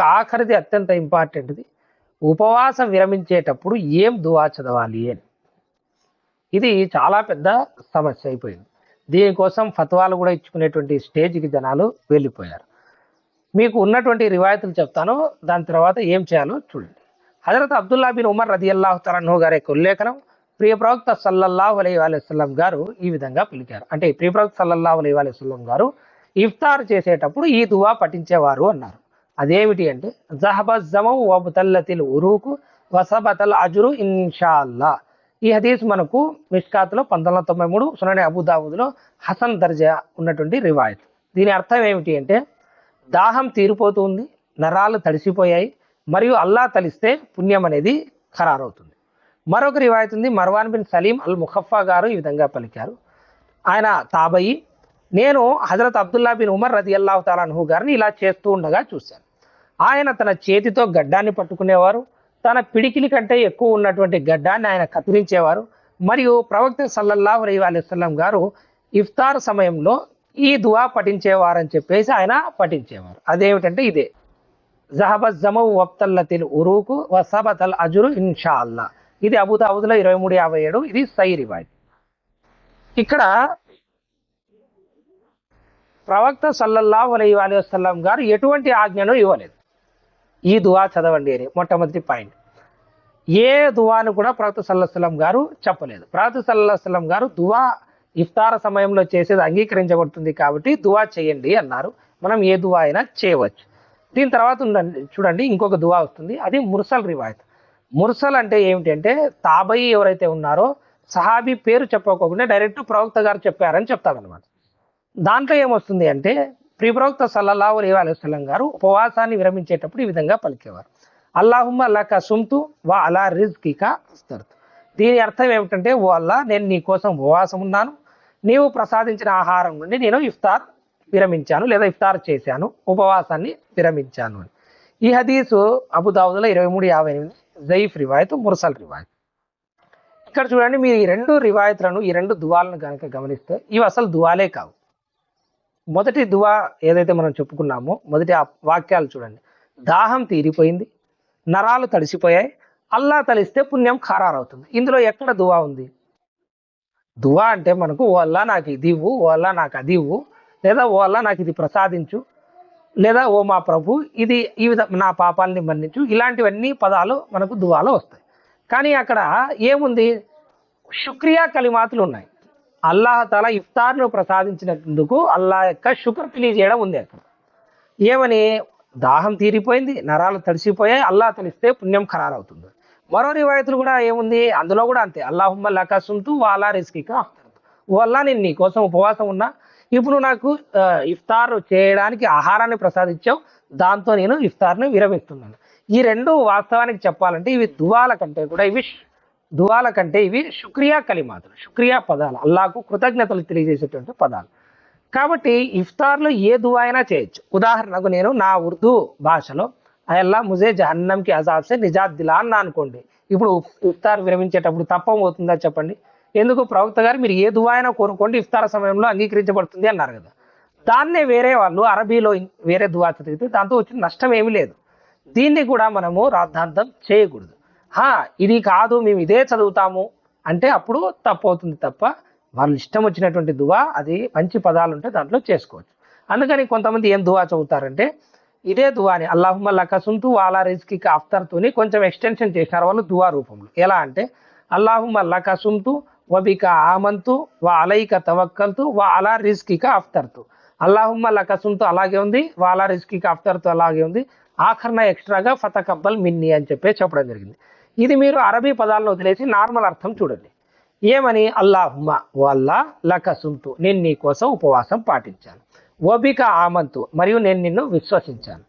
ఆఖరిది అత్యంత ఇంపార్టెంట్ది. ఉపవాసం విరమించేటప్పుడు ఏం దువా చదవాలి అని. ఇది చాలా పెద్ద సమస్య అయిపోయింది. దీనికోసం ఫత్వాలు కూడా ఇచ్చుకునేటువంటి స్టేజ్కి జనాలు వెళ్ళిపోయారు. మీకు ఉన్నటువంటి రివాయతులు చెప్తాను. దాని తర్వాత ఏం చేయాలో చూడండి. హజరత్ అబ్దుల్లా బిన్ ఉమర్ రది అల్లాహ్ తలన్హు గారి యొక్క ఉల్లేఖనం ప్రియ ప్రవక్త సల్లల్లాహు అలై వసల్లం గారు ఈ విధంగా పిలిచారు. అంటే ప్రియ ప్రవక్త సల్లల్లాహు అలై వసల్లం గారు ఇఫ్తార్ చేసేటప్పుడు ఈ దువా పఠించేవారు అన్నారు. అదేమిటి అంటే జహబ జమౌ వబుతల్లతిల్ ఉరుకు వసబతల్ అజురు ఇన్షాల్లా. ఈ హదీస్ మనకు మిష్కాత్లో పంతొమ్మిది వందల తొంభై మూడు సునని అబుదాబుద్లో హసన్ దర్జా ఉన్నటువంటి రివాయత్. దీని అర్థం ఏమిటి అంటే దాహం తీరిపోతుంది నరాలు తడిసిపోయాయి మరియు అల్లా తలిస్తే పుణ్యం అనేది ఖరారవుతుంది. మరొక రివాయత్ ఉంది Marwan bin Salim al Muqaffa గారు ఈ విధంగా పలికారు. ఆయన తాబయి నేను హజరత్ అబ్దుల్లా బిన్ ఉమర్ రది అల్లాహు తాలాన్హు గారిని ఇలా చేస్తూ ఉండగా చూశాను. ఆయన తన చేతితో గడ్డాన్ని పట్టుకునేవారు. తన పిడికిలి కంటే ఎక్కువ ఉన్నటువంటి గడ్డాన్ని ఆయన కత్తిరించేవారు. మరియు ప్రవక్త సల్లల్లా అలైహి వసల్లం గారు ఇఫ్తార్ సమయంలో ఈ దువా పఠించేవారని చెప్పేసి ఆయన పఠించేవారు. అదేమిటంటే ఇదే. జహబజమౌ వప్తల్లతిల్ ఉరుకు వసబతల్ అజురు ఇన్షా అల్లా ఇది అబుదాబుద్లో ఇరవై మూడు యాభై ఏడు ఇది సై రివాయత్. ఇక్కడ ప్రవక్త సల్లల్లా అలైహి వసల్లం గారు ఎటువంటి ఆజ్ఞను ఇవ్వలేదు. ఈ దువా చదవండి అని మొట్టమొదటి పాయింట్. ఏ దువాను కూడా ప్రవక్త సల్లాహం గారు చెప్పలేదు. ప్రవక్త సల్లాహం గారు దువా ఇఫ్తార సమయంలో చేసేది అంగీకరించబడుతుంది కాబట్టి దువా చేయండి అన్నారు. మనం ఏ దువా అయినా చేయవచ్చు. దీని తర్వాత ఉండండి చూడండి ఇంకొక దువా వస్తుంది. అది ముర్సల్ రివాయత్. ముర్సల్ అంటే ఏమిటి అంటే తాబయి ఎవరైతే ఉన్నారో సహాబీ పేరు చెప్పకోకుండా డైరెక్ట్ ప్రవక్త గారు చెప్పారని చెప్తారనమాట దాంట్లో ఏమొస్తుంది అంటే ప్రిప్రవక్త సల్లల్లాహు అలీ వసల్లం గారు ఉపవాసాన్ని విరమించేటప్పుడు ఈ విధంగా పలికేవారు. అల్లాహుమ్మ అల్లాక సుమ్తు వా అలా రిజ్కికా అస్తర్తు. దీని అర్థం ఏమిటంటే ఓ అల్లా నేను నీ కోసం ఉపవాసం ఉన్నాను. నీవు ప్రసాదించిన ఆహారం నుండి నేను ఇఫ్తార్ విరమించాను లేదా ఇఫ్తార్ చేశాను ఉపవాసాన్ని విరమించాను అని. ఈ హదీసు అబుదావుద్లో ఇరవై మూడు యాభై ఎనిమిది జైఫ్ రివాయత్ ముర్సల్ రివాయత్. ఇక్కడ చూడండి మీరు ఈ రెండు రివాయతులను ఈ రెండు దువాలను కనుక గమనిస్తే ఇవి అసలు దువాలే కావు. మొదటి దువా ఏదైతే మనం చెప్పుకున్నామో మొదటి ఆ వాక్యాలు చూడండి. దాహం తీరిపోయింది నరాలు తడిసిపోయాయి అల్లా తలిస్తే పుణ్యం ఖరారవుతుంది. ఇందులో ఎక్కడ దువా ఉంది? దువా అంటే మనకు ఓ అల్లా నాకు ఇది ఇవ్వు ఓ అల్లా నాకు అది ఇవ్వు లేదా ఓ అల్లా నాకు ఇది ప్రసాదించు లేదా ఓ మా ప్రభు ఇది ఈ విధ నా పాపాలని మన్నించు ఇలాంటివన్నీ పదాలు మనకు దువాలో వస్తాయి. కానీ అక్కడ ఏముంది? శుక్రియా కలిమాతులు ఉన్నాయి. అల్లాహ్ తల ఇఫ్తార్ను ప్రసాదించినందుకు అల్లా యొక్క షుకర్ తెలియజేయడం ఉంది అక్కడ. ఏమని? దాహం తీరిపోయింది నరాలు తడిసిపోయాయి అల్లా తలిస్తే పుణ్యం ఖరారవుతుంది. మరో రివాయతులు కూడా ఏముంది? అందులో కూడా అంతే. అల్లాహుమ్మ లకాసుంతు వాలా రిస్కిక ఓ అల్లా నేను నీ కోసం ఉపవాసం ఉన్నా ఇప్పుడు నాకు ఇఫ్తార్ చేయడానికి ఆహారాన్ని ప్రసాదించావు దాంతో నేను ఇఫ్తార్ని విరమిస్తున్నాను. ఈ రెండు వాస్తవానికి చెప్పాలంటే ఇవి దువాల కంటే కూడా ఇవి దువాల కంటే ఇవి శుక్రియా కలిమాతులు శుక్రియా పదాలు అల్లాకు కృతజ్ఞతలు తెలియజేసేటువంటి పదాలు. కాబట్టి ఇఫ్తార్లో ఏ దువా అయినా చేయొచ్చు. ఉదాహరణకు నేను నా ఉర్దూ భాషలో అల్లా ముజే జహన్నంకి అజాబ్సే నిజాద్ దిలా అన్న అనుకోండి. ఇప్పుడు ఇఫ్తార్ విరమించేటప్పుడు తప్పం అవుతుందా చెప్పండి? ఎందుకు? ప్రవక్త గారు మీరు ఏ దువా అయినా కోరుకోండి ఇఫ్తార్ సమయంలో అంగీకరించబడుతుంది అన్నారు కదా. దాన్నే వేరే వాళ్ళు అరబీలో వేరే దువా చదివితే దాంతో వచ్చిన నష్టం ఏమీ లేదు. దీన్ని కూడా మనము రాద్ధాంతం చేయకూడదు. ఇది కాదు మేము ఇదే చదువుతాము అంటే అప్పుడు తప్పవుతుంది తప్ప వాళ్ళు ఇష్టం వచ్చినటువంటి దువా అది మంచి పదాలు ఉంటే దాంట్లో చేసుకోవచ్చు. అందుకని కొంతమంది ఏం దువా చదువుతారంటే ఇదే దువాని అల్లాహుమ్మ లకసుంతు వాలా రిజ్కి అఫ్తర్తోని కొంచెం ఎక్స్టెన్షన్ చేసినారు వాళ్ళు దువా రూపంలో. ఎలా అంటే అల్లాహుమ్మ లకసుంతు వబిక ఆమంతు వా అలైక తవక్కల్తు వా అలా రిజ్కిక అఫ్తర్తు అల్లాహుమ్మ లకసుంతు అలాగే ఉంది వాలా రిజ్కిక అఫ్తర్తు అలాగే ఉంది. ఆఖరణ ఎక్స్ట్రాగా ఫతకబ్బల్ మిన్ని అని చెప్పి చెప్పడం జరిగింది. ఇది మీరు అరబీ పదాలను వదిలేసి నార్మల్ అర్థం చూడండి. ఏమని? అల్లాహుమ్మ. ఓ అల్లా లకసుంతు నేను నీ కోసం ఉపవాసం పాటించాను. ఓబిక ఆమంతు. మరియు నేను నిన్ను విశ్వసించాను.